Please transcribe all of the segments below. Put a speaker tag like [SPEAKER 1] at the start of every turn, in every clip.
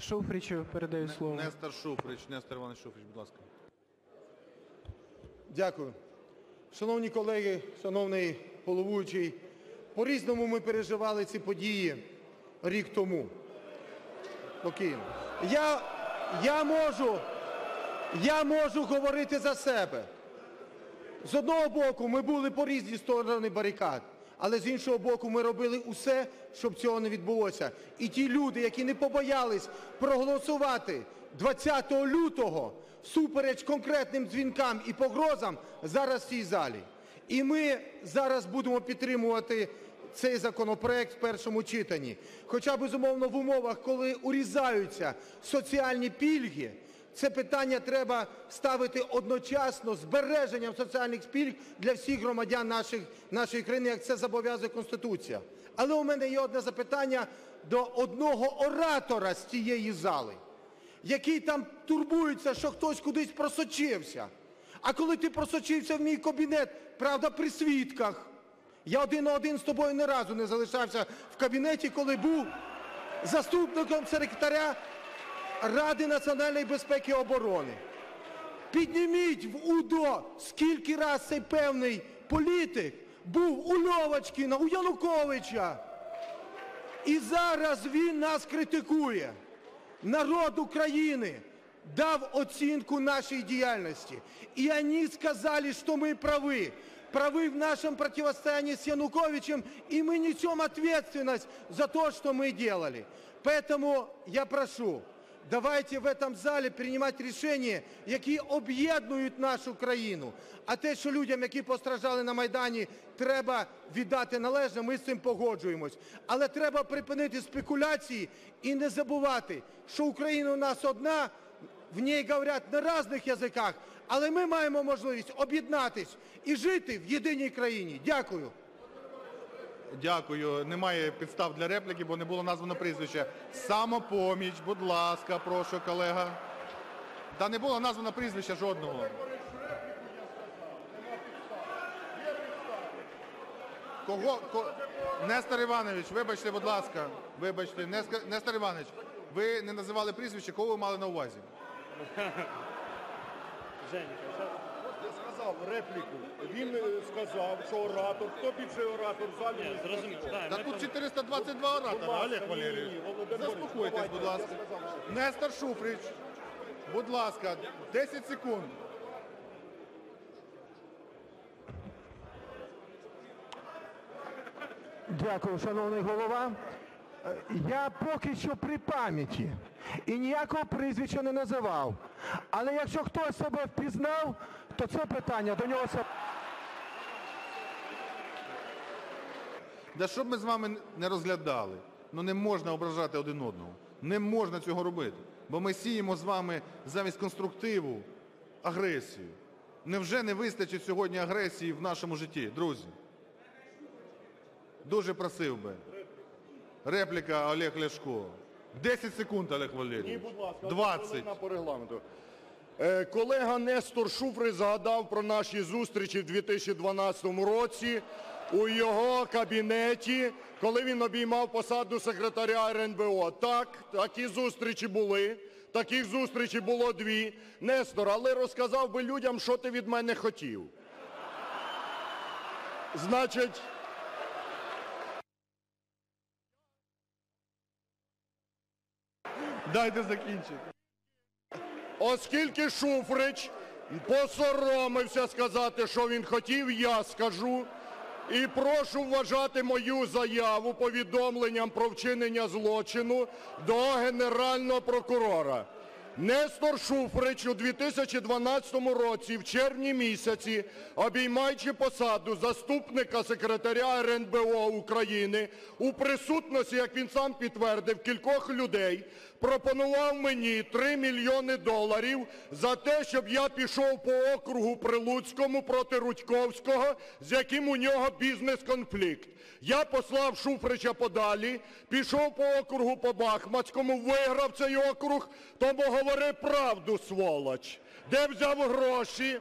[SPEAKER 1] Шуфричу передаю слово.
[SPEAKER 2] Нестор Шуфрич, Нестор Іванович Шуфрич, будь ласка.
[SPEAKER 3] Дякую. Шановні колеги, шановний головуючий, по-різному ми переживали ці події рік тому. Я, я, можу, я можу говорити за себе. З одного боку, ми були по різні сторони барикад, але з іншого боку, ми робили усе, щоб цього не відбулося. І ті люди, які не побоялись проголосувати 20 лютого всупереч конкретним дзвінкам і погрозам, зараз в цій залі. І ми зараз будемо підтримувати цей законопроект в першому читанні. Хоча, безумовно, в умовах, коли урізаються соціальні пільги, це питання треба ставити одночасно з збереженням соціальних пільг для всіх громадян нашої країни, як це зобов'язує Конституція. Але у мене є одне запитання до одного оратора з цієї зали, який там турбується, що хтось кудись просочився. А коли ти просочився в мій кабінет, правда, при свідках. Я один на один з тобою ні разу не залишався в кабінеті, коли був заступником секретаря Ради національної безпеки і оборони. Підніміть в УДО, скільки раз цей певний політик був у Льовочкіна, у Януковича. І зараз він нас критикує. Народ України дав оцінку нашей діяльності. И они сказали, что мы правы. Правы в нашем противостоянии с Януковичем, и мы несем ответственность за то, что мы делали. Поэтому я прошу, давайте в этом зале приймати рішення, які об'єднують нашу країну. А те, що людям, які постраждали на Майдані, треба віддати належне, ми з цим погоджуємось. Але треба припинити спекуляції і не забувати, що Україна у нас одна, в ній говорять на різних язиках, але ми маємо можливість об'єднатись і жити в єдиній країні. Дякую.
[SPEAKER 2] Дякую. Немає підстав для репліки, бо не було названо прізвище. Самопоміч, будь ласка, прошу, колега. Та не було названо прізвища жодного. Кого? Ко... Нестор Іванович, вибачте, будь ласка. Вибачте, Неска- Нестор Іванович, ви не називали прізвище, кого ви мали на увазі?
[SPEAKER 4] Я сказав репліку. Він е, сказав, що оратор, хто більший оратор в залі?
[SPEAKER 5] Ні, зрозуміло. Да,
[SPEAKER 2] Та
[SPEAKER 5] ми
[SPEAKER 2] тут
[SPEAKER 5] пом-
[SPEAKER 2] 422 оратора, Олег Валерійович. Заспокойтесь, будь ласка. Нестор Шуфрич, будь ласка, 10 секунд.
[SPEAKER 3] Дякую, шановний голова. Е, Я поки що при пам'яті і ніякого прізвища не називав. Але якщо хтось себе впізнав, то це питання до нього.
[SPEAKER 2] Да що б ми з вами не розглядали, ну не можна ображати один одного. Не можна цього робити. Бо ми сіємо з вами замість конструктиву агресію. Невже не вистачить сьогодні агресії в нашому житті, друзі? Дуже просив би. Репліка Олег Ляшко. 10 секунд, Олег
[SPEAKER 4] Ні, будь ласка,
[SPEAKER 2] 20.
[SPEAKER 4] по регламенту. Е, Колега Нестор Шуфрич згадав про наші зустрічі в 2012 році у його кабінеті, коли він обіймав посаду секретаря РНБО. Так, такі зустрічі були. Таких зустрічей було дві. Нестор, але розказав би людям, що ти від мене хотів. Значить,
[SPEAKER 2] Дайте закінчити.
[SPEAKER 4] Оскільки Шуфрич посоромився сказати, що він хотів, я скажу. І прошу вважати мою заяву повідомленням про вчинення злочину до Генерального прокурора. Нестор Шуфрич у 2012 році, в червні місяці, обіймаючи посаду заступника секретаря РНБО України, у присутності, як він сам підтвердив, кількох людей, пропонував мені 3 мільйони доларів за те, щоб я пішов по округу Прилуцькому проти Рудьковського, з яким у нього бізнес-конфлікт. Я послав Шуфрича подалі, пішов по округу по Бахмацькому, виграв цей округ, тому говори правду, сволоч. Де взяв гроші?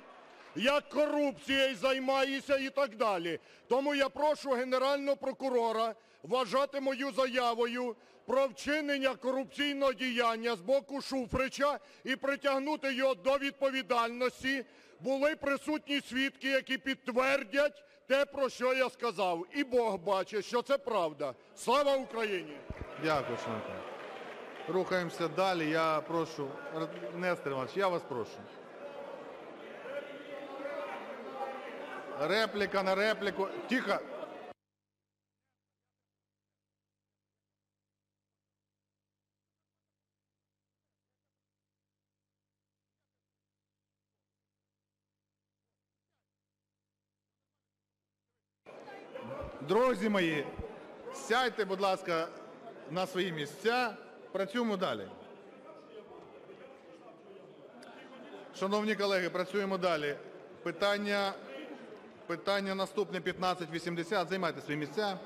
[SPEAKER 4] як корупцією займаєшся і так далі. Тому я прошу Генерального прокурора вважати мою заявою про вчинення корупційного діяння з боку Шуфрича і притягнути його до відповідальності, були присутні свідки, які підтвердять те, про що я сказав. І Бог бачить, що це правда. Слава Україні!
[SPEAKER 2] Дякую, шановні. Рухаємося далі. Я прошу, Нестор Іванович, я вас прошу. Репліка на репліку. Тихо. Друзі мої, сядьте, будь ласка, на свої місця. Працюємо далі. Шановні колеги, працюємо далі. Питання, наступне 1580. Займайте свої місця.